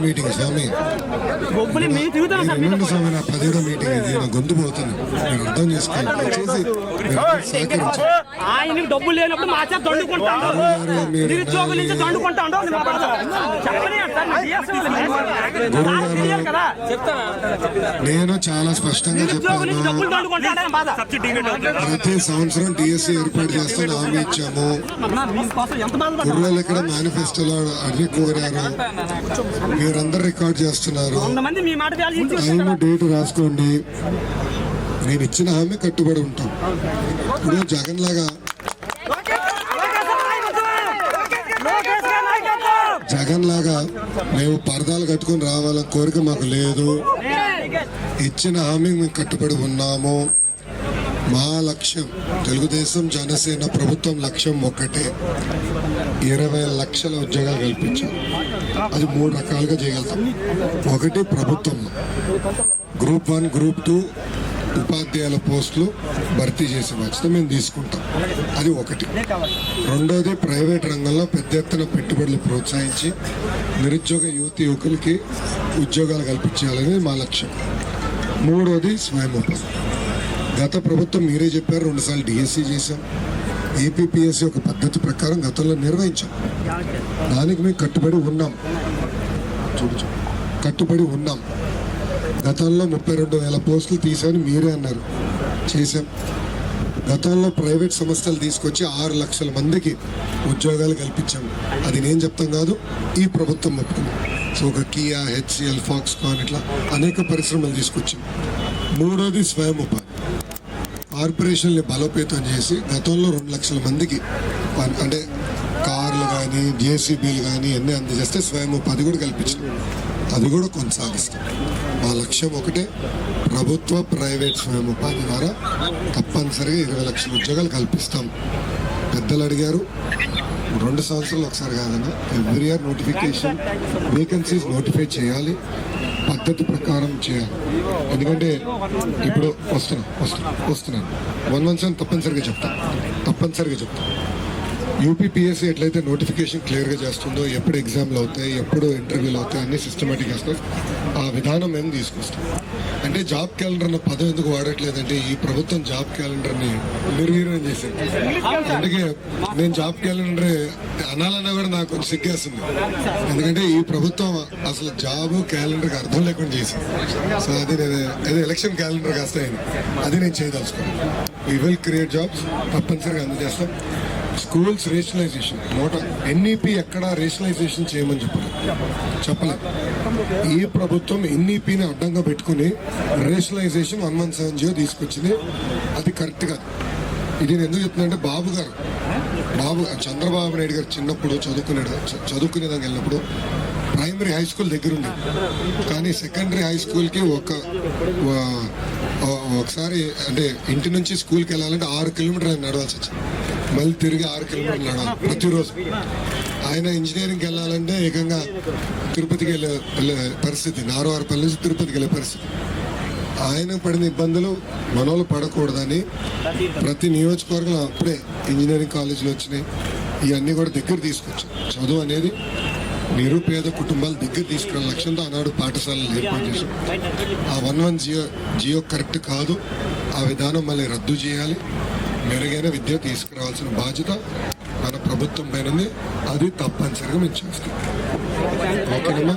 Meeting స్వామి. స్వామి నా పదిహేడో meeting ఇది నా గొంతు పోతుంది. మీరు అర్థం చేసుకోండి. ఆయనకి డబ్బులు లేనప్పుడు మా చేత దండుకుంటాడు. నిరుద్యోగుల నుంచి దండుకుంటాడు నేను చాలా స్పష్టంగా చెప్పాను. ప్రతి సంవత్సరం డిఎస్సి ఏర్పాటు చేస్తాను హామీ ఇచ్చాము. కుర్రోళ్ళు ఇక్కడ మేనిఫెస్టోలో అన్ని కోరారు. మీరందరూ రికార్డ్ చేస్తున్నారు. డేట్ రాసుకోండి. నేను ఇచ్చిన హామీ కట్టుబడి ఉంటాం. ఇప్పుడు జగన్ లాగా. జగన్ లాగా మేము పరదాలు కట్టుకొని రావాలని కోరిక మాకు లేదు. ఇచ్చిన హామీ మేము కట్టుబడి ఉన్నాము. మా లక్ష్యం తెలుగుదేశం జనసేన ప్రభుత్వం లక్ష్యం ఒకటే ఇరవై లక్షల ఉద్యోగాలు కల్పించాం. అది మూడు రకాలుగా చేయగలుగుతాం. ఒకటి ప్రభుత్వంలో గ్రూప్ వన్ గ్రూప్ టూ ఉపాధ్యాయుల పోస్టులు భర్తీ చేసే బాధ్యత మేము తీసుకుంటాం. అది ఒకటి. రెండోది ప్రైవేట్ రంగంలో పెద్ద ఎత్తున పెట్టుబడులు ప్రోత్సహించి నిరుద్యోగ యువతి యువకులకి ఉద్యోగాలు కల్పించాలనేది మా లక్ష్యం. మూడోది స్వయం ఉపాధి. గత ప్రభుత్వం మీరే చెప్పారు రెండుసార్లు డిఎస్సి చేశాం. ఏపీపీఎస్సీ ఒక పద్ధతి ప్రకారం గతంలో నిర్వహించాం దానికి మేము కట్టుబడి ఉన్నాం. చూడు కట్టుబడి ఉన్నాం. గతంలో ముప్పై రెండు వేల పోస్టులు తీసామని మీరే అన్నారు. చేశాం. గతంలో ప్రైవేట్ సంస్థలు తీసుకొచ్చి ఆరు లక్షల మందికి ఉద్యోగాలు కల్పించాము అది నేను చెప్తాం కాదు ఈ ప్రభుత్వం ఒప్పుకుంది సో ఒక కియా హెచ్సిఎల్ ఫాక్స్కాన్ ఇట్లా అనేక పరిశ్రమలు తీసుకొచ్చాం. మూడోది స్వయం ఉపాధి. కార్పొరేషన్ని బలోపేతం చేసి గతంలో రెండు లక్షల మందికి అంటే కార్లు కానీ జేసీబీలు కానీ అన్నీ అందజేస్తే స్వయం ఉపాధి కూడా కల్పించారు. అది కూడా కొనసాగిస్తాం మా లక్ష్యం ఒకటే ప్రభుత్వ ప్రైవేట్ స్వయం ఉపాధి ద్వారా తప్పనిసరిగా ఇరవై లక్షల ఉద్యోగాలు కల్పిస్తాం. పెద్దలు అడిగారు రెండు సంవత్సరాలు ఒకసారి కాదన్నా every year notification vacancies notify చేయాలి. పద్ధతి ప్రకారం చేయాలి. ఎందుకంటే ఇప్పుడు వస్తున్నా వస్తున్నా వస్తున్నాను. వన్ వన్ సెవెన్ తప్పనిసరిగా చెప్తాను తప్పనిసరిగా చెప్తాను యూపీపీఎస్సీ ఎట్లయితే నోటిఫికేషన్ క్లియర్గా చేస్తుందో ఎప్పుడు ఎగ్జామ్లు అవుతాయి ఎప్పుడు ఇంటర్వ్యూలు అవుతాయి అన్ని సిస్టమేటిక్ వస్తాయి ఆ విధానం మేము తీసుకొస్తాం. అంటే జాబ్ క్యాలెండర్ అన్న పదం ఎందుకు వాడట్లేదంటే ఈ ప్రభుత్వం జాబ్ క్యాలెండర్ని నిర్వీర్యం చేసింది. అందుకే నేను జాబ్ క్యాలెండర్ అనాలన్నా కూడా నాకు కొంచెం సిగ్గేస్తుంది. ఎందుకంటే ఈ ప్రభుత్వం అసలు జాబ్ క్యాలెండర్కి అర్థం లేకుండా చేసింది. సో అది నేను ఏదో ఎలక్షన్ క్యాలెండర్ కాస్తాయని అది నేను చేయదలుచుకున్నాను. వీ విల్ క్రియేట్ జాబ్స్ తప్పనిసరిగా అందజేస్తాం. స్కూల్స్ రేషనలైజేషన్ నోట ఎన్ఈపీ ఎక్కడ రేషనలైజేషన్ చేయమని చెప్పలేదు. చెప్పలేదు ఈ ప్రభుత్వం ఎన్ఈపీని అడ్డంగా పెట్టుకుని rationalisation one one seven zero తీసుకొచ్చింది. అది కరెక్ట్ కాదు. ఇది నేను ఎందుకు చెప్తున్నా అంటే బాబు గారు బాబు చంద్రబాబు నాయుడు గారు చిన్నప్పుడు చదువుకునే చదువుకునేదానికి వెళ్ళినప్పుడు ప్రైమరీ హై స్కూల్ దగ్గర ఉంది కానీ సెకండరీ హై స్కూల్కి ఒక ఒకసారి అంటే ఇంటి నుంచి స్కూల్కి వెళ్ళాలంటే ఆరు కిలోమీటర్ నడవాల్సి వచ్చింది. మళ్ళీ తిరిగి ఆరు కిలోమీటర్లు నడవాలి ప్రతిరోజు. ఆయన ఇంజనీరింగ్కి వెళ్ళాలంటే ఏకంగా తిరుపతికి వెళ్ళే వెళ్ళే పరిస్థితి నారవారిపల్లి నుంచి తిరుపతికి వెళ్ళే పరిస్థితి. ఆయన పడిన ఇబ్బందులు మనోళ్ళు పడకూడదని ప్రతి నియోజకవర్గంలో అప్పుడే ఇంజనీరింగ్ కాలేజీలు వచ్చినాయి. ఇవన్నీ కూడా దగ్గర తీసుకొచ్చాం. చదువు అనేది నిరుపేద కుటుంబాల దగ్గర తీసుకురా లక్ష్యంతో ఆనాడు పాఠశాలలు ఏర్పాటు చేశాం. ఆ one one zero zero correct కాదు. ఆ విధానం మళ్ళీ రద్దు చేయాలి. మెరుగైన విద్య తీసుకురావాల్సిన బాధ్యత మన ప్రభుత్వం పైన అది తప్పనిసరిగా మేము చేస్తాం. ఓకేనమ్మా?